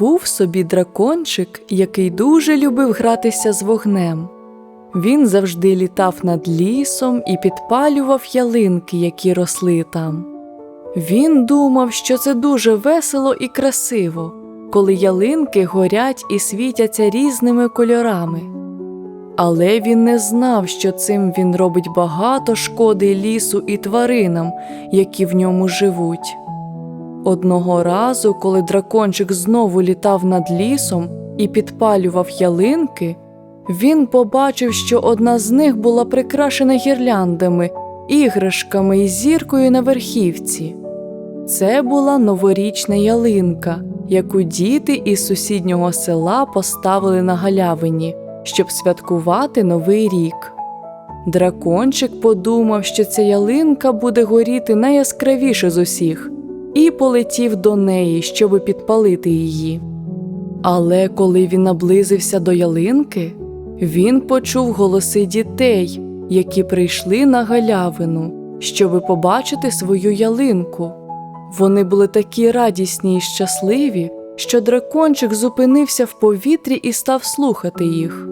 Був собі дракончик, який дуже любив гратися з вогнем. Він завжди літав над лісом і підпалював ялинки, які росли там. Він думав, що це дуже весело і красиво, коли ялинки горять і світяться різними кольорами. Але він не знав, що цим він робить багато шкоди лісу і тваринам, які в ньому живуть. Одного разу, коли дракончик знову літав над лісом і підпалював ялинки, він побачив, що одна з них була прикрашена гірляндами, іграшками і зіркою на верхівці. Це була новорічна ялинка, яку діти із сусіднього села поставили на галявині, щоб святкувати Новий рік. Дракончик подумав, що ця ялинка буде горіти найяскравіше з усіх, і полетів до неї, щоби підпалити її. Але коли він наблизився до ялинки, він почув голоси дітей, які прийшли на галявину, щоби побачити свою ялинку. Вони були такі радісні і щасливі, що дракончик зупинився в повітрі і став слухати їх.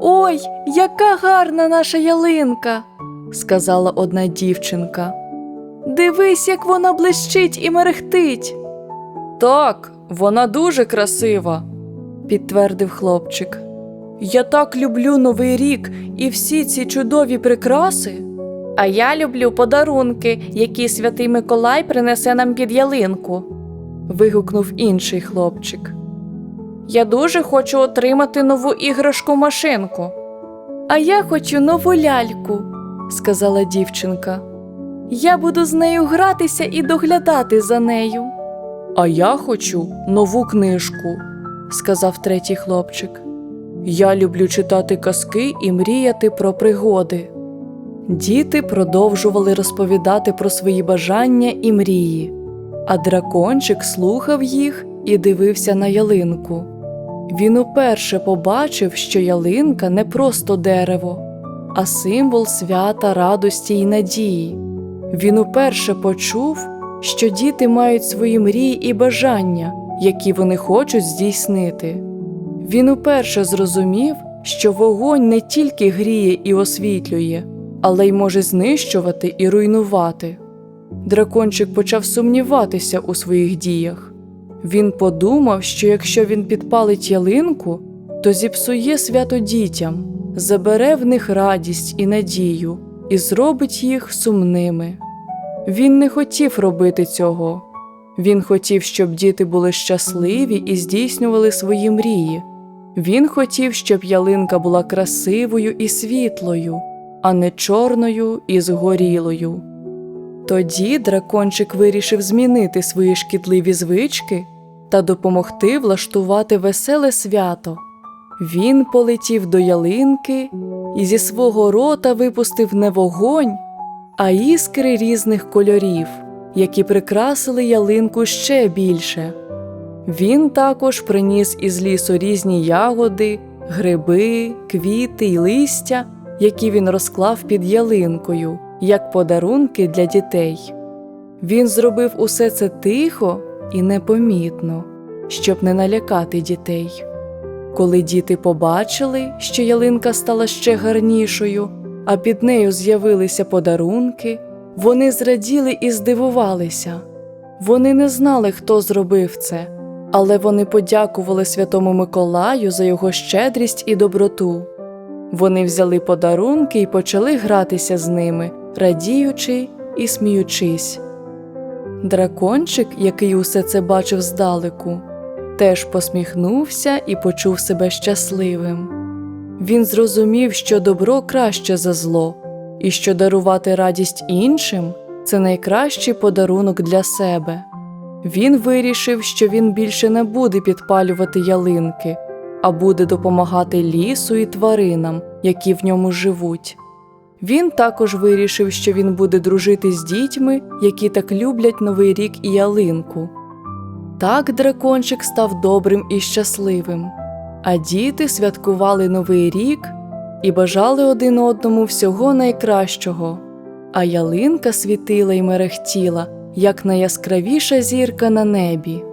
Ой, яка гарна наша ялинка, сказала одна дівчинка. Дивись, як вона блищить і мерехтить. Так, вона дуже красива, підтвердив хлопчик. Я так люблю Новий рік і всі ці чудові прикраси. А я люблю подарунки, які святий Миколай принесе нам під ялинку, вигукнув інший хлопчик. Я дуже хочу отримати нову іграшку машинку. А я хочу нову ляльку, сказала дівчинка. Я буду з нею гратися і доглядати за нею. А я хочу нову книжку, сказав третій хлопчик. Я люблю читати казки і мріяти про пригоди. Діти продовжували розповідати про свої бажання і мрії, а дракончик слухав їх і дивився на ялинку. Він уперше побачив, що ялинка не просто дерево, а символ свята, радості й надії. Він уперше почув, що діти мають свої мрії і бажання, які вони хочуть здійснити. Він уперше зрозумів, що вогонь не тільки гріє і освітлює, але й може знищувати і руйнувати. Дракончик почав сумніватися у своїх діях. Він подумав, що якщо він підпалить ялинку, то зіпсує свято дітям, забере в них радість і надію і зробить їх сумними. Він не хотів робити цього. Він хотів, щоб діти були щасливі і здійснювали свої мрії. Він хотів, щоб ялинка була красивою і світлою, а не чорною і згорілою. Тоді дракончик вирішив змінити свої шкідливі звички та допомогти влаштувати веселе свято. Він полетів до ялинки і зі свого рота випустив не вогонь, а іскри різних кольорів, які прикрасили ялинку ще більше. Він також приніс із лісу різні ягоди, гриби, квіти й листя, які він розклав під ялинкою, як подарунки для дітей. Він зробив усе це тихо і непомітно, щоб не налякати дітей. Коли діти побачили, що ялинка стала ще гарнішою, а під нею з'явилися подарунки, вони зраділи і здивувалися. Вони не знали, хто зробив це, але вони подякували Святому Миколаю за його щедрість і доброту. Вони взяли подарунки і почали гратися з ними, радіючи і сміючись. Дракончик, який усе це бачив здалеку, теж посміхнувся і почув себе щасливим. Він зрозумів, що добро краще за зло, і що дарувати радість іншим це найкращий подарунок для себе. Він вирішив, що він більше не буде підпалювати ялинки, а буде допомагати лісу і тваринам, які в ньому живуть. Він також вирішив, що він буде дружити з дітьми, які так люблять Новий рік і ялинку. Так дракончик став добрим і щасливим, а діти святкували Новий рік і бажали один одному всього найкращого, а ялинка світила й мерехтіла, як найяскравіша зірка на небі.